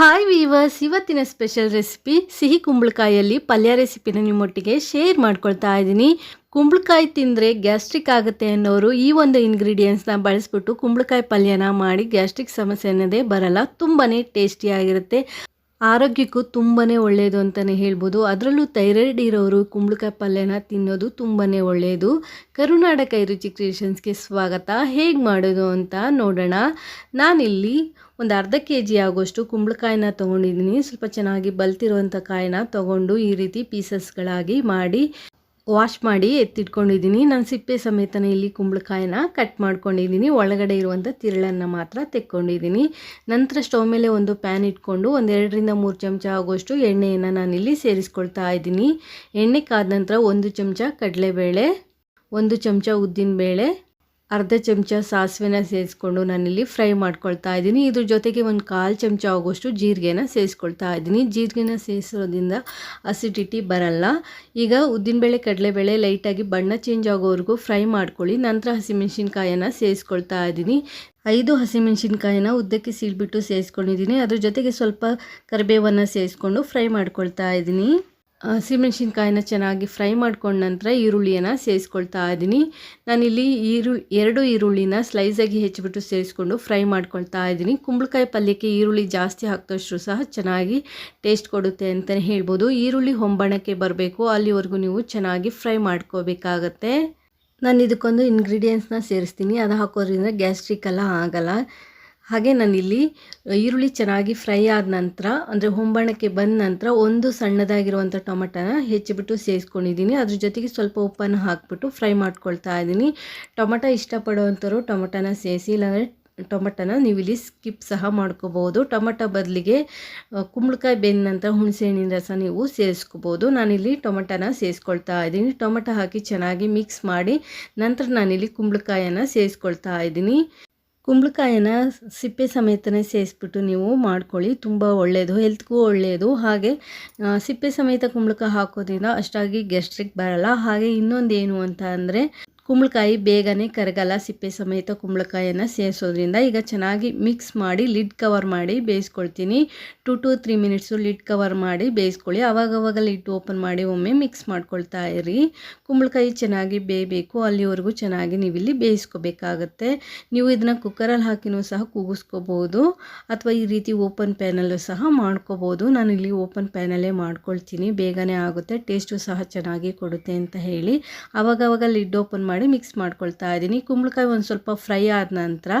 Hi viewers ಇವತ್ತಿನ special recipe ಸಿಹಿ ಕುಂಬಳಕಾಯಲ್ಲಿ ಪಲ್ಯ ರೆಸಿಪಿನ ನಿಮ್ಮೊಟ್ಟಿಗೆ ಶೇರ್ ಮಾಡ್ಕೊಳ್ತಾ ಇದ್ದೀನಿ. ಕುಂಬಳಕಾಯಿ ತಿಂದರೆ ಗ್ಯಾಸ್ಟ್ರಿಕ್ ಆಗುತ್ತೆ ಅನ್ನೋರು ಈ ಒಂದು ಇಂಗ್ರೀಡಿಯೆಂಟ್ಸ್ನ ಬಳಸ್ಬಿಟ್ಟು ಕುಂಬಳಕಾಯಿ ಪಲ್ಯನ ಮಾಡಿ ಗ್ಯಾಸ್ಟ್ರಿಕ್ ಸಮಸ್ಯೆ ಅನ್ನೋದೇ ಬರಲ್ಲ ತುಂಬಾ ಟೇಸ್ಟಿಯಾಗಿರುತ್ತೆ ಆರೋಗ್ಯಕ್ಕೂ ತುಂಬಾ ಒಳ್ಳೆಯದು ಅಂತಲೇ ಹೇಳ್ಬೋದು. ಅದರಲ್ಲೂ ಥೈರಾಯ್ಡ್ ಇರೋರು ಕುಂಬಳಕಾಯಿ ಪಲ್ಯನ ತಿನ್ನೋದು ತುಂಬಾ ಒಳ್ಳೆಯದು ಕರುನಾಡ ಕೈರುಚಿ ಕ್ರಿಯೇಷನ್ಸ್ಗೆ ಸ್ವಾಗತ. ಹೇಗೆ ಮಾಡೋದು ಅಂತ ನೋಡೋಣ. ನಾನಿಲ್ಲಿ ಒಂದು ಅರ್ಧ ಕೆ ಜಿ ಆಗೋಷ್ಟು ಕುಂಬಳಕಾಯಿನ ತೊಗೊಂಡಿದ್ದೀನಿ. ಸ್ವಲ್ಪ ಚೆನ್ನಾಗಿ ಬಲ್ತಿರುವಂಥ ಕಾಯಿನ ತೊಗೊಂಡು ಈ ರೀತಿ ಪೀಸಸ್ಗಳಾಗಿ ಮಾಡಿ ವಾಶ್ ಮಾಡಿ ಎತ್ತಿಟ್ಕೊಂಡಿದ್ದೀನಿ. ನಾನು ಸಿಪ್ಪೆ ಸಮೇತನೇ ಇಲ್ಲಿ ಕುಂಬಳಕಾಯಿನ ಕಟ್ ಮಾಡ್ಕೊಂಡಿದ್ದೀನಿ. ಒಳಗಡೆ ಇರುವಂಥ ತಿರುಳನ್ನು ಮಾತ್ರ ತೆಕ್ಕೊಂಡಿದ್ದೀನಿ. ನಂತರ ಸ್ಟವ್ ಮೇಲೆ ಒಂದು ಪ್ಯಾನ್ ಇಟ್ಕೊಂಡು ಒಂದೆರಡರಿಂದ ಮೂರು ಚಮಚ ಆಗೋಷ್ಟು ಎಣ್ಣೆಯನ್ನು ಇಲ್ಲಿ ಸೇರಿಸ್ಕೊಳ್ತಾ ಇದ್ದೀನಿ. ಎಣ್ಣೆ ಕಾದ ನಂತರ ಒಂದು ಚಮಚ ಕಡಲೆಬೇಳೆ, ಒಂದು ಚಮಚ ಉದ್ದಿನಬೇಳೆ ಅರ್ಧ ಚಮಚ ಸಾಸಿವೆನ ಸೇರಿಸ್ಕೊಂಡು ನಾನಿಲ್ಲಿ ಫ್ರೈ ಮಾಡ್ಕೊಳ್ತಾ ಇದ್ದೀನಿ. ಇದ್ರ ಜೊತೆಗೆ ಒಂದು ಕಾಲು ಚಮಚ ಆಗೋಷ್ಟು ಜೀರಿಗೆನ ಸೇರಿಸ್ಕೊಳ್ತಾ ಇದ್ದೀನಿ. ಜೀರಿಗೆನ ಸೇರಿಸೋದ್ರಿಂದ ಅಸಿಡಿಟಿ ಬರಲ್ಲ. ಈಗ ಉದ್ದಿನಬೇಳೆ, ಕಡಲೆಬೇಳೆ ಲೈಟಾಗಿ ಬಣ್ಣ ಚೇಂಜ್ ಆಗೋವರೆಗೂ ಫ್ರೈ ಮಾಡ್ಕೊಳ್ಳಿ. ನಂತರ ಹಸಿಮೆಣ್ಸಿನ್ಕಾಯನ್ನು ಸೇರಿಸ್ಕೊಳ್ತಾ ಇದ್ದೀನಿ. ಐದು ಹಸಿಮೆಣ್ಸಿನ್ಕಾಯಿನ ಉದ್ದಕ್ಕೆ ಸೀಳ್ಬಿಟ್ಟು ಸೇರಿಸ್ಕೊಂಡಿದ್ದೀನಿ ಅದ್ರ ಜೊತೆಗೆ ಸ್ವಲ್ಪ ಕರಿಬೇವನ್ನು ಸೇರಿಸ್ಕೊಂಡು ಫ್ರೈ ಮಾಡ್ಕೊಳ್ತಾ ಇದ್ದೀನಿ. ಹಸಿಮೆಣ್ಸಿನ್ಕಾಯಿನ ಚೆನ್ನಾಗಿ ಫ್ರೈ ಮಾಡ್ಕೊಂಡ ನಂತರ ಈರುಳ್ಳಿಯನ್ನು ಸೇರಿಸ್ಕೊಳ್ತಾ ಇದ್ದೀನಿ. ನಾನಿಲ್ಲಿ ಈರು, ಎರಡು ಈರುಳ್ಳಿನ ಸ್ಲೈಸಾಗಿ ಹೆಚ್ಚಿಬಿಟ್ಟು ಸೇರಿಸ್ಕೊಂಡು ಫ್ರೈ ಮಾಡ್ಕೊಳ್ತಾ ಇದ್ದೀನಿ. ಕುಂಬಳಕಾಯಿ ಪಲ್ಯಕ್ಕೆ ಈರುಳ್ಳಿ ಜಾಸ್ತಿ ಹಾಕಿದಷ್ಟು ಸಹ ಚೆನ್ನಾಗಿ ಟೇಸ್ಟ್ ಕೊಡುತ್ತೆ ಅಂತಲೇ ಹೇಳ್ಬೋದು. ಈರುಳ್ಳಿ ಹೊಂಬಣಕ್ಕೆ ಬರಬೇಕು. ಅಲ್ಲಿವರೆಗೂ ನೀವು ಚೆನ್ನಾಗಿ ಫ್ರೈ ಮಾಡ್ಕೋಬೇಕಾಗತ್ತೆ. ನಾನು ಇದಕ್ಕೊಂದು ಇಂಗ್ರೀಡಿಯೆಂಟ್ಸ್ನ ಸೇರಿಸ್ತೀನಿ. ಅದು ಹಾಕೋದ್ರಿಂದ ಗ್ಯಾಸ್ಟ್ರಿಕ್ ಎಲ್ಲ ಆಗಲ್ಲ. ಹಾಗೆ ನಾನಿಲ್ಲಿ ಈರುಳ್ಳಿ ಚೆನ್ನಾಗಿ ಫ್ರೈ ಆದ ನಂತರ, ಅಂದರೆ ಹೊಂಬಣಕ್ಕೆ ಬಂದ ನಂತರ ಒಂದು ಸಣ್ಣದಾಗಿರುವಂಥ ಟೊಮೆಟೊನ ಹೆಚ್ಚಿಬಿಟ್ಟು ಸೇರಿಸ್ಕೊಂಡಿದ್ದೀನಿ ಅದ್ರ ಜೊತೆಗೆ ಸ್ವಲ್ಪ ಉಪ್ಪನ್ನು ಹಾಕ್ಬಿಟ್ಟು ಫ್ರೈ ಮಾಡ್ಕೊಳ್ತಾ ಇದ್ದೀನಿ. ಟೊಮೆಟೊ ಇಷ್ಟಪಡೋವಂಥವ್ರು ಟೊಮೆಟೊನ ಸೇರಿಸಿ ಇಲ್ಲಾಂದರೆ ಟೊಮೆಟೊನ ನೀವು ಇಲ್ಲಿ ಸ್ಕಿಪ್ ಸಹ ಮಾಡ್ಕೋಬೋದು. ಟೊಮೆಟೊ ಬದಲಿಗೆ ಕುಂಬಳಕಾಯಿ ಬೆಂದ ನಂತರ ಹುಣಸೆಹಣ್ಣಿನ ರಸ ನೀವು ಸೇರಿಸ್ಕೋಬೋದು ನಾನಿಲ್ಲಿ ಟೊಮೆಟೊನ ಸೇರಿಸ್ಕೊಳ್ತಾ ಇದ್ದೀನಿ. ಟೊಮೆಟೊ ಹಾಕಿ ಚೆನ್ನಾಗಿ ಮಿಕ್ಸ್ ಮಾಡಿ ನಂತರ ನಾನಿಲ್ಲಿ ಕುಂಬಳಕಾಯನ್ನು ಸೇರಿಸ್ಕೊಳ್ತಾ ಇದ್ದೀನಿ. ಕುಂಬಳಕಾಯಿನ ಸಿಪ್ಪೆ ಸಮೇತನೇ ಸೇರಿಸ್ಬಿಟ್ಟು ನೀವು ಮಾಡ್ಕೊಳ್ಳಿ. ತುಂಬ ಒಳ್ಳೆಯದು ಹೆಲ್ತ್ಗೂ ಒಳ್ಳೆಯದು ಹಾಗೆ ಸಿಪ್ಪೆ ಸಮೇತ ಕುಂಬಳಕಾಯಿ ಹಾಕೋದ್ರಿಂದ ಅಷ್ಟಾಗಿ ಗ್ಯಾಸ್ಟ್ರಿಕ್ ಬರಲ್ಲ. ಹಾಗೆ ಇನ್ನೊಂದು ಏನು ಅಂತ ಅಂದರೆ ಕುಂಬಳಕಾಯಿ ಬೇಗನೆ ಕರಗಲ್ಲ ಸಿಪ್ಪೆ ಸಮೇತ ಕುಂಬಳಕಾಯಿಯನ್ನು ಸೇರಿಸೋದ್ರಿಂದ ಈಗ ಚೆನ್ನಾಗಿ ಮಿಕ್ಸ್ ಮಾಡಿ ಲಿಡ್ ಕವರ್ ಮಾಡಿ ಬೇಯಿಸ್ಕೊಳ್ತೀನಿ. Two two three minutes lid cover ಮಾಡಿ ಬೇಯಿಸ್ಕೊಳ್ಳಿ. ಅವಾಗವಾಗ ಲಿಡ್ ಓಪನ್ ಮಾಡಿ ಒಮ್ಮೆ ಮಿಕ್ಸ್ ಮಾಡ್ಕೊಳ್ತಾ ಇರಿ. ಕುಂಬಳಕಾಯಿ ಚೆನ್ನಾಗಿ ಬೇಯಬೇಕು. ಅಲ್ಲಿವರೆಗೂ ಚೆನ್ನಾಗಿ ನೀವಿಲ್ಲಿ ಬೇಯಿಸ್ಕೋಬೇಕಾಗತ್ತೆ. ನೀವು ಇದನ್ನು ಕುಕ್ಕರಲ್ಲಿ ಹಾಕಿನೂ ಸಹ ಕೂಗಿಸ್ಕೋಬೋದು. ಅಥವಾ ಈ ರೀತಿ ಓಪನ್ ಪ್ಯಾನಲ್ಲೂ ಸಹ ಮಾಡ್ಕೋಬೋದು. ನಾನು ಇಲ್ಲಿ ಓಪನ್ ಪ್ಯಾನಲ್ಲೇ ಮಾಡ್ಕೊಳ್ತೀನಿ. ಬೇಗನೆ ಆಗುತ್ತೆ. ಟೇಸ್ಟು ಸಹ ಚೆನ್ನಾಗಿ ಕೊಡುತ್ತೆ ಅಂತ ಹೇಳಿ. ಆವಾಗವಾಗ ಲಿಡ್ ಓಪನ್ ಮಾಡಿ ಮಿಕ್ಸ್ ಮಾಡ್ಕೊಳ್ತಾ ಇದ್ದೀನಿ. ಕುಂಬಳಕಾಯಿ ಒಂದು ಸ್ವಲ್ಪ ಫ್ರೈ ಆದ ನಂತರ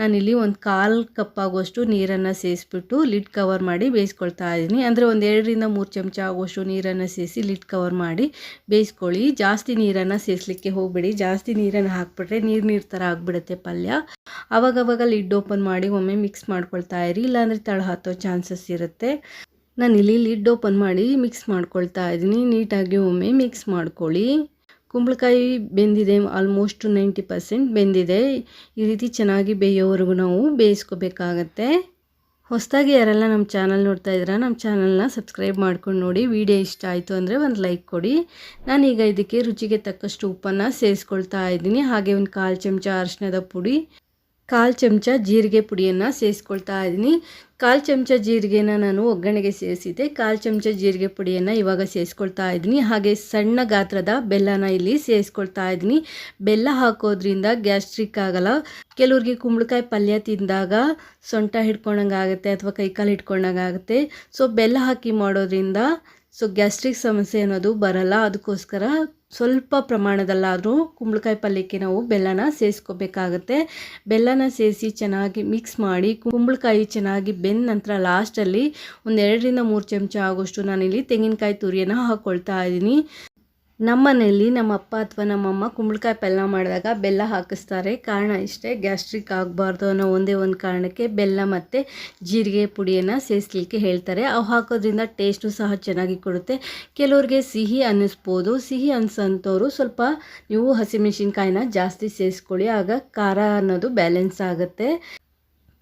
ನಾನಿಲ್ಲಿ ಒಂದು ಕಾಲು ಕಪ್ ಆಗುವಷ್ಟು ನೀರನ್ನು ಸೇರಿಸ್ಬಿಟ್ಟು ಲಿಡ್ ಕವರ್ ಮಾಡಿ ಬೇಯಿಸ್ಕೊಳ್ತಾ ಇದ್ದೀನಿ. ಅಂದರೆ ಒಂದು ಎರಡರಿಂದ ಮೂರು ಚಮಚ ಆಗುವಷ್ಟು ನೀರನ್ನು ಸೇರಿಸಿ ಲಿಡ್ ಕವರ್ ಮಾಡಿ ಬೇಯಿಸ್ಕೊಳ್ಳಿ. ಜಾಸ್ತಿ ನೀರನ್ನು ಸೇರಿಸ್ಲಿಕ್ಕೆ ಹೋಗಬೇಡಿ. ಜಾಸ್ತಿ ನೀರನ್ನು ಹಾಕ್ಬಿಟ್ರೆ ನೀರು ನೀರು ಥರ ಆಗಿಬಿಡುತ್ತೆ ಪಲ್ಯ. ಅವಾಗವಾಗ ಲಿಡ್ ಓಪನ್ ಮಾಡಿ ಒಮ್ಮೆ ಮಿಕ್ಸ್ ಮಾಡ್ಕೊಳ್ತಾ ಇರಿ. ಇಲ್ಲಾಂದರೆ ತಳ ಹತ್ತೋ ಚಾನ್ಸಸ್ ಇರುತ್ತೆ. ನಾನಿಲ್ಲಿ ಲಿಡ್ ಓಪನ್ ಮಾಡಿ ಮಿಕ್ಸ್ ಮಾಡ್ಕೊಳ್ತಾ ಇದ್ದೀನಿ. ನೀಟಾಗಿ ಒಮ್ಮೆ ಮಿಕ್ಸ್ ಮಾಡ್ಕೊಳ್ಳಿ. ಕುಂಬಳಕಾಯಿ ಬೆಂದಿದೆ ಆಲ್ಮೋಸ್ಟ್ ನೈಂಟಿ ಪರ್ಸೆಂಟ್ ಬೆಂದಿದೆ. ಈ ರೀತಿ ಚೆನ್ನಾಗಿ ಬೇಯೋವರೆಗೂ ನಾವು ಬೇಯಿಸ್ಕೋಬೇಕಾಗತ್ತೆ. ಹೊಸದಾಗಿ ಯಾರೆಲ್ಲ ನಮ್ಮ ಚಾನಲ್ ನೋಡ್ತಾ ಇದ್ದೀರಾ, ನಮ್ಮ ಚಾನಲ್ನ ಸಬ್ಸ್ಕ್ರೈಬ್ ಮಾಡ್ಕೊಂಡು ನೋಡಿ. ವಿಡಿಯೋ ಇಷ್ಟ ಆಯಿತು ಅಂದರೆ ಒಂದು ಲೈಕ್ ಕೊಡಿ. ನಾನೀಗ ಇದಕ್ಕೆ ರುಚಿಗೆ ತಕ್ಕಷ್ಟು ಉಪ್ಪನ್ನು ಸೇರಿಸ್ಕೊಳ್ತಾ ಇದ್ದೀನಿ. ಹಾಗೆ ಒಂದು ಕಾಲು ಚಮಚ ಅರಿಶಿಣದ ಪುಡಿ. ಕಾಲು ಚಮಚ ಜೀರಿಗೆ ಪುಡಿಯನ್ನು ಸೇರಿಸ್ಕೊಳ್ತಾ ಇದ್ದೀನಿ. ಕಾಲು ಚಮಚ ಜೀರಿಗೆನ ನಾನು ಒಗ್ಗರಣೆಗೆ ಸೇರಿಸಿದ್ದೆ. ಕಾಲು ಚಮಚ ಜೀರಿಗೆ ಪುಡಿಯನ್ನು ಇವಾಗ ಸೇರಿಸ್ಕೊಳ್ತಾ ಇದ್ದೀನಿ. ಹಾಗೆ ಸಣ್ಣ ಗಾತ್ರದ ಬೆಲ್ಲನ ಇಲ್ಲಿ ಸೇರಿಸ್ಕೊಳ್ತಾ ಇದ್ದೀನಿ. ಬೆಲ್ಲ ಹಾಕೋದ್ರಿಂದ ಗ್ಯಾಸ್ಟ್ರಿಕ್ ಆಗಲ್ಲ. ಕೆಲವ್ರಿಗೆ ಕುಂಬಳಕಾಯಿ ಪಲ್ಯ ತಿಂದಾಗ ಸೊಂಟ ಹಿಡ್ಕೊಂಡಂಗೆ ಆಗುತ್ತೆ ಅಥವಾ ಕೈಕಾಲು ಹಿಡ್ಕೊಂಡಂಗೆ ಆಗುತ್ತೆ ಸೊ, ಬೆಲ್ಲ ಹಾಕಿ ಮಾಡೋದ್ರಿಂದ ಸೊ ಗ್ಯಾಸ್ಟ್ರಿಕ್ ಸಮಸ್ಯೆ ಅನ್ನೋದು ಬರಲ್ಲ. ಅದಕ್ಕೋಸ್ಕರ ಸ್ವಲ್ಪ ಪ್ರಮಾಣದಲ್ಲಾದರೂ ಕುಂಬಳಕಾಯಿ ಪಲ್ಯಕ್ಕೆ ನಾವು ಬೆಲ್ಲನ ಸೇರಿಸ್ಕೋಬೇಕಾಗತ್ತೆ ಬೆಲ್ಲನ ಸೇರಿಸಿ ಚೆನ್ನಾಗಿ ಮಿಕ್ಸ್ ಮಾಡಿ ಕುಂಬಳಕಾಯಿ ಚೆನ್ನಾಗಿ ಬೆಂದ ನಂತರ ಲಾಸ್ಟಲ್ಲಿ ಒಂದೆರಡರಿಂದ ಮೂರು ಚಮಚ ಆಗೋಷ್ಟು ನಾನಿಲ್ಲಿ ತೆಂಗಿನಕಾಯಿ ತುರಿಯನ್ನು ಹಾಕ್ಕೊಳ್ತಾ ಇದ್ದೀನಿ. ನಮ್ಮನೆಯಲ್ಲಿ ನಮ್ಮ ಅಪ್ಪ ಅಥವಾ ನಮ್ಮಮ್ಮ ಕುಂಬಳಕಾಯಿ ಪಲ್ಯ ಮಾಡಿದಾಗ ಬೆಲ್ಲ ಹಾಕಿಸ್ತಾರೆ. ಕಾರಣ ಇಷ್ಟೇ, ಗ್ಯಾಸ್ಟ್ರಿಕ್ ಆಗಬಾರ್ದು ಅನ್ನೋ ಒಂದೇ ಒಂದು ಕಾರಣಕ್ಕೆ ಬೆಲ್ಲ ಮತ್ತು ಜೀರಿಗೆ ಪುಡಿಯನ್ನು ಸೇರಿಸ್ಲಿಕ್ಕೆ ಹೇಳ್ತಾರೆ. ಅವು ಹಾಕೋದ್ರಿಂದ ಟೇಸ್ಟು ಸಹ ಚೆನ್ನಾಗಿ ಕೊಡುತ್ತೆ. ಕೆಲವ್ರಿಗೆ ಸಿಹಿ ಅನ್ನಿಸ್ಬೋದು. ಸಿಹಿ ಅನ್ಸಂಥವ್ರು ಸ್ವಲ್ಪ ನೀವು ಹಸಿಮೆಣಸಿನ್ಕಾಯಿನ ಜಾಸ್ತಿ ಸೇರಿಸ್ಕೊಳ್ಳಿ ಆಗ ಖಾರ ಅನ್ನೋದು ಬ್ಯಾಲೆನ್ಸ್ ಆಗುತ್ತೆ.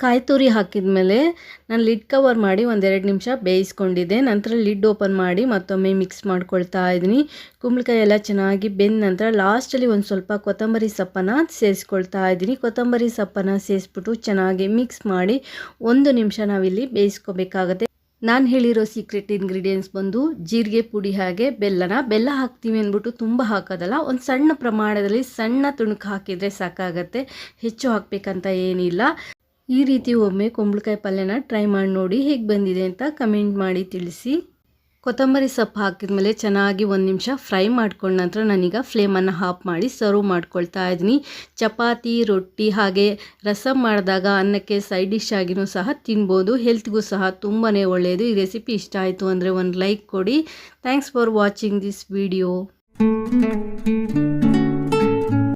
ಕಾಯಿ ತುರಿ ಹಾಕಿದ್ಮೇಲೆ ನಾನು ಲಿಡ್ ಕವರ್ ಮಾಡಿ ಒಂದೆರಡು ನಿಮಿಷ ಬೇಯಿಸ್ಕೊಂಡಿದ್ದೆ. ನಂತರ ಲಿಡ್ ಓಪನ್ ಮಾಡಿ ಮತ್ತೊಮ್ಮೆ ಮಿಕ್ಸ್ ಮಾಡ್ಕೊಳ್ತಾ ಇದ್ದೀನಿ. ಕುಂಬಳಕಾಯಿ ಎಲ್ಲ ಚೆನ್ನಾಗಿ ಬೆಂದ ನಂತರ ಲಾಸ್ಟಲ್ಲಿ ಒಂದು ಸ್ವಲ್ಪ ಕೊತ್ತಂಬರಿ ಸೊಪ್ಪನ್ನು ಸೇರಿಸ್ಕೊಳ್ತಾ ಇದ್ದೀನಿ. ಕೊತ್ತಂಬರಿ ಸೊಪ್ಪನ್ನು ಸೇರಿಸ್ಬಿಟ್ಟು ಚೆನ್ನಾಗಿ ಮಿಕ್ಸ್ ಮಾಡಿ ಒಂದು ನಿಮಿಷ ನಾವಿಲ್ಲಿ ಬೇಯಿಸ್ಕೋಬೇಕಾಗತ್ತೆ. ನಾನು ಹೇಳಿರೋ ಸೀಕ್ರೆಟ್ ಇಂಗ್ರೀಡಿಯೆಂಟ್ಸ್ ಬಂದು ಜೀರಿಗೆ ಪುಡಿ ಹಾಗೆ ಬೆಲ್ಲನ. ಬೆಲ್ಲ ಹಾಕ್ತೀವಿ ಅಂದ್ಬಿಟ್ಟು ತುಂಬ ಹಾಕೋದಲ್ಲ, ಒಂದು ಸಣ್ಣ ಪ್ರಮಾಣದಲ್ಲಿ ಸಣ್ಣ ತುಣುಕು ಹಾಕಿದರೆ ಸಾಕಾಗತ್ತೆ. ಹೆಚ್ಚು ಹಾಕಬೇಕಂತ ಏನಿಲ್ಲ. ಈ ರೀತಿ ಒಮ್ಮೆ ಕುಂಬಳಕಾಯಿ ಪಲ್ಯನ ಟ್ರೈ ಮಾಡಿ ನೋಡಿ ಹೇಗೆ ಬಂದಿದೆ ಅಂತ ಕಮೆಂಟ್ ಮಾಡಿ ತಿಳಿಸಿ. ಕೊತ್ತಂಬರಿ ಸೊಪ್ಪು ಹಾಕಿದ ಮೇಲೆ ಚೆನ್ನಾಗಿ ಒಂದು ನಿಮಿಷ ಫ್ರೈ ಮಾಡ್ಕೊಂಡ ನಂತರ ನಾನೀಗ ಫ್ಲೇಮನ್ನು ಹಾಫ್ ಮಾಡಿ ಸರ್ವ್ ಮಾಡ್ಕೊಳ್ತಾ ಇದ್ದೀನಿ. ಚಪಾತಿ, ರೊಟ್ಟಿ ಹಾಗೆ ರಸಮ್ ಮಾಡಿದಾಗ ಅನ್ನಕ್ಕೆ ಸೈಡ್ ಡಿಶ್ ಆಗಿನೂ ಸಹ ತಿನ್ಬೋದು. ಹೆಲ್ತ್ಗೂ ಸಹ ತುಂಬಾ ಒಳ್ಳೆಯದು. ಈ ರೆಸಿಪಿ ಇಷ್ಟ ಆಯಿತು ಅಂದರೆ ಒಂದು ಲೈಕ್ ಕೊಡಿ. Thanks for watching this video